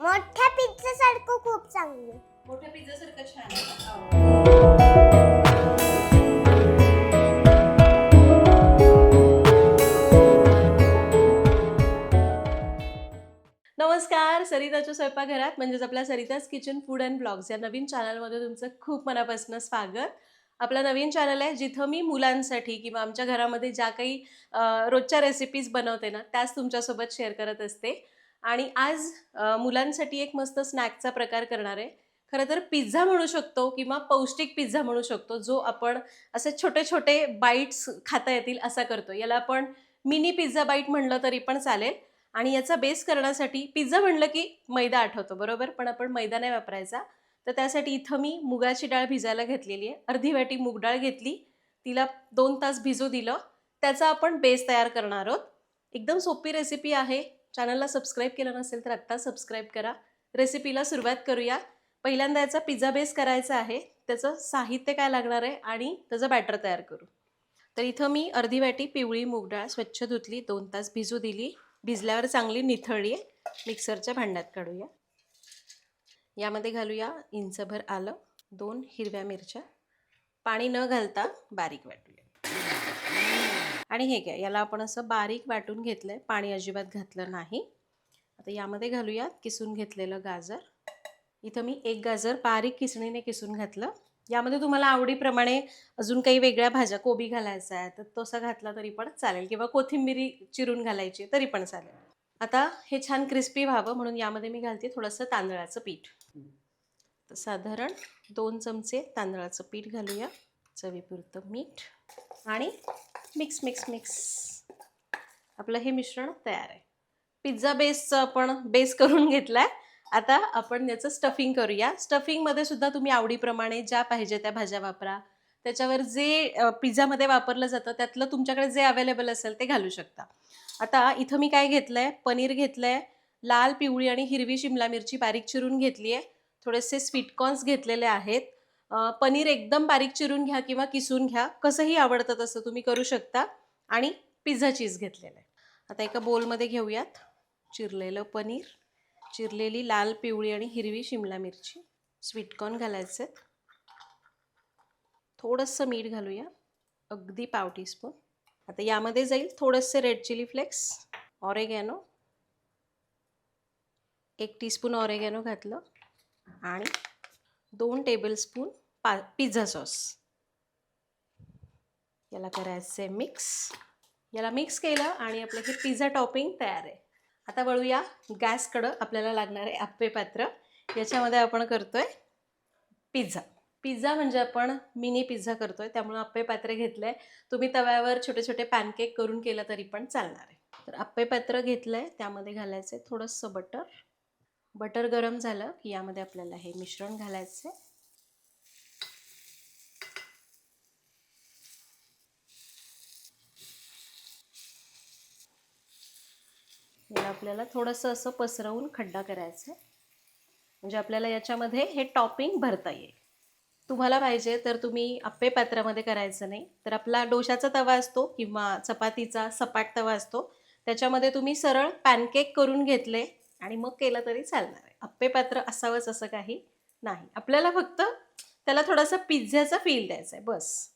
मोठ्या पिझ्झा सारखं खूप चांगलं. मोठ्या पिझ्झा सारखं छान. नमस्कार सरिताच्या स्वयंपाकघरात म्हणजेच आपल्या Sarita's kitchen food and blogs या नवीन चॅनलमध्ये तुमचं खूप मनापासून स्वागत. आपला नवीन चॅनल आहे जिथं मी मुलांसाठी किंवा आमच्या घरामध्ये ज्या काही रोजच्या रेसिपीज बनवते ना त्याच तुमच्यासोबत शेअर करत असते. आणि आज मुलांसाठी एक मस्त स्नॅकचा प्रकार करणार आहे. खरं तर पिझ्झा म्हणू शकतो किंवा पौष्टिक पिझ्झा म्हणू शकतो जो आपण असे छोटे छोटे बाईट्स खाता येतील असा करतो. याला आपण मिनी पिझ्झा बाईट म्हणलं तरी पण चालेल. आणि याचा बेस करण्यासाठी पिझ्झा म्हणलं की मैदा आठवतो बरोबर? पण आपण मैदा नाही वापरायचा. तर त्यासाठी इथं मी मुगाची डाळ भिजायला घेतलेली आहे. अर्धी वाटी मूग डाळ घेतली. तिला दोन तास भिजू दिलं. त्याचा आपण बेस तयार करणार आहोत. एकदम सोपी रेसिपी आहे. चॅनलला सबस्क्राईब केलं नसेल तर आत्ता सबस्क्राईब करा. रेसिपीला सुरुवात करूया. पहिल्यांदा याचा पिझ्झा बेस करायचा आहे. त्याचं साहित्य काय लागणार आहे आणि त्याचं बॅटर तयार करू. तर इथं मी अर्धी वाटी पिवळी मूग डाळ स्वच्छ धुतली. दोन तास भिजू दिली. भिजल्यावर चांगली निथळली मिक्सरच्या भांड्यात काढूया. यामध्ये घालूया इंचभर आलं दोन हिरव्या मिरच्या. पाणी न घालता बारीक वाटूया. आणि हे काय याला आपण असं बारीक वाटून घेतलं आहे पाणी अजिबात घातलं नाही. आता यामध्ये घालूयात किसून घेतलेलं गाजर. इथं मी एक गाजर बारीक किसणीने किसून घातलं. यामध्ये तुम्हाला आवडीप्रमाणे अजून काही वेगळ्या भाज्या कोबी घालायचा आहे तर तसा घातला तरी पण चालेल. किंवा कोथिंबिरी चिरून घालायची तरी पण चालेल. आता हे छान क्रिस्पी व्हावं म्हणून यामध्ये मी घालते थोडंसं तांदळाचं पीठ. तर साधारण दोन चमचे तांदळाचं पीठ घालूया. चवीपुरतं मीठ आणि मिक्स मिक्स मिक्स आपलं हे मिश्रण तयार आहे. पिझ्झा बेसचं आपण बेस करून घेतला आहे आता आपण याचं स्टफिंग करूया. स्टफिंगमध्ये सुद्धा तुम्ही आवडीप्रमाणे ज्या पाहिजे त्या भाज्या वापरा. त्याच्यावर जे पिझ्झामध्ये वापरलं जातं त्यातलं तुमच्याकडे जे अवेलेबल असेल ते घालू शकता. आता इथं मी काय घेतलं आहे पनीर घेतलं आहे लाल पिवळी आणि हिरवी शिमला मिरची बारीक चिरून घेतली आहे थोडेसे स्वीटकॉर्न्स घेतलेले आहेत. पनीर एकदम बारीक चिरून घ्या किंवा किसून घ्या कसंही आवडतं तसं तुम्ही करू शकता. आणि पिझ्झा चीज घेतलेलं आहे. आता एका बोलमध्ये घेऊयात. चिरलेलं पनीर चिरलेली लाल पिवळी आणि हिरवी शिमला मिरची. स्वीटकॉर्न घालायचे थोडंसं मीठ घालूया. अगदी पाव टीस्पून आता यामध्ये जाईल थोडंसं रेड चिली फ्लेक्स ऑरेगॅनो एक टीस्पून ऑरेगॅनो घातलं. आणि दोन टेबलस्पून पा पिझ्झा सॉस याला करायचं आहे मिक्स याला मिक्स केलं आणि आपलं हे पिझ्झा टॉपिंग तयार आहे. आता वळूया गॅसकडं आपल्याला लागणारे आप्पे पात्र. याच्यामध्ये आपण करतोय पिझ्झा पिझ्झा म्हणजे आपण मिनी पिझ्झा करतो आहे त्यामुळं आप्पे पात्र आहे तुम्ही तव्यावर छोटे छोटे पॅनकेक करून केलं तरी पण चालणार आहे. तर आप्पे पात्र घेतलं आहे त्यामध्ये घालायचं आहे थोडंसं बटर बटर गरम झालं की यामध्ये आपल्याला हे मिश्रण घालायचं आहे याला आपल्याला थोडंसं असं पसरवून खड्डा करायचा आहे म्हणजे आपल्याला याच्यामध्ये हे टॉपिंग भरता येईल. तुम्हाला पाहिजे तर तुम्ही आप्पे पात्रामध्ये करायचं नाही. तर आपला डोशाचा तवा असतो किंवा चपातीचा सपाट तवा असतो. त्याच्यामध्ये तुम्ही सरळ पॅनकेक करून घेतले आणि मग केलं तरी चालणार आहे. आप्पे पात्र असावंच असं काही नाही. आपल्याला फक्त त्याला थोडासा पिझ्झ्याचा फील द्यायचा आहे. बस.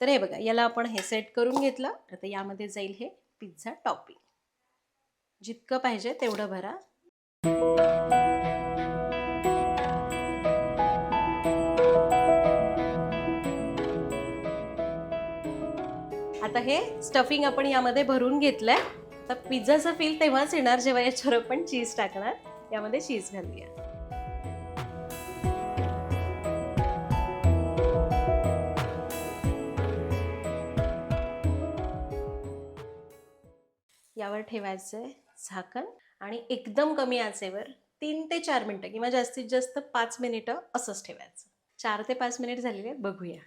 तर हे बघा याला आपण हे सेट करून घेतलं. आता यामध्ये जाईल हे पिझ्झा टॉपिंग जितकं पाहिजे तेवढं भरा. आता हे स्टफिंग आपण यामध्ये भरून घेतलंय. तर पिझ्झाचा फील तेव्हाच येणार जेव्हा याच्यावर आपण चीज टाकणार. यामध्ये चीज घालूया. यावर ठेवायचं आहे झाकण आणि एकदम कमी आचेवर तीन ते चार मिनटं किंवा जास्तीत जास्त पाच मिनिटं असंच ठेवायचं. चार ते पाच मिनिट झालेले बघूया.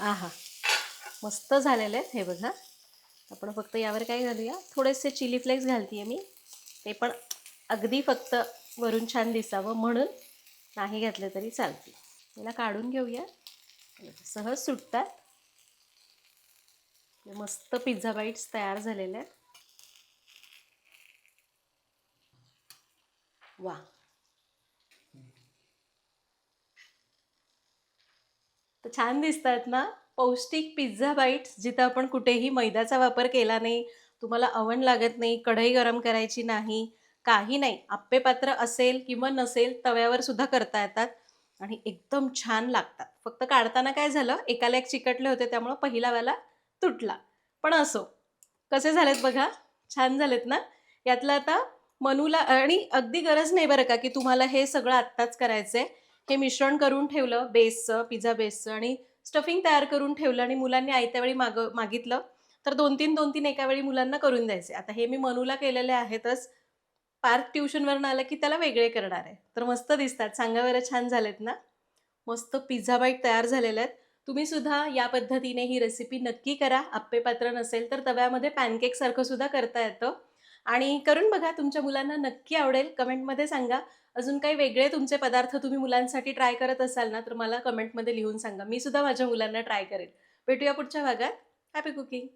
आहा मस्त झालेले आहेत हे बघा. आपण फक्त यावर काय घालूया? थोडेसे चिली फ्लेक्स घालते मी. ते पण अगदी फक्त वरून छान दिसावं म्हणून नाही घातलं तरी चालते याला काढून घेऊया. सहज सुटतात. मस्त पिझ्झा बाईट्स तयार झालेले आहेत. वा. तर छान दिसतात ना? पौष्टिक पिझ्झा बाईट्स जिथं आपण कुठेही मैद्याचा वापर केला नाही तुम्हाला अवण लागत नाही कढई गरम करायची नाही काही नाही आप्पे पात्र असेल किंवा नसेल तव्यावर सुद्धा करता येतात आणि एकदम छान लागतात. फक्त काढताना काय झालं एकाला एक चिकटले होते त्यामुळं पहिला वेळेला तुटला. पण असो कसे झालेत बघा? छान झालेत ना? यातलं आता मनूला आणि अगदी गरज नाही बरं का की तुम्हाला हे सगळं आत्ताच करायचं आहे हे मिश्रण करून ठेवलं बेसचं पिझ्झा बेसचं आणि स्टफिंग तयार करून ठेवलं आणि मुलांनी आयत्या वेळी माग मागितलं तर दोन तीन दोन तीन एका वेळी मुलांना करून द्यायचे. आता हे मी मनूला केलेले आहेतच. पार्क ट्युशनवरून आलं की त्याला वेगळे करणार आहे. तर मस्त दिसतात. सांगा बरं छान झालेत ना? मस्त पिझ्झा बाईट तयार झालेले आहेत. तुम्ही सुद्धा या पद्धतीने ही रेसिपी नक्की करा. आप्पे पात्र नसेल तर तव्यामध्ये पॅनकेकसारखं सुद्धा करता येतं. आणि करून बघा तुमच्या मुलांना नक्की आवडेल. कमेंटमध्ये सांगा. अजून काही वेगळे तुमचे पदार्थ तुम्ही मुलांसाठी ट्राय करत असाल ना तर मला कमेंटमध्ये लिहून सांगा. मी सुद्धा माझ्या मुलांना ट्राय करेन. भेटूया पुढच्या भागात. Happy cooking!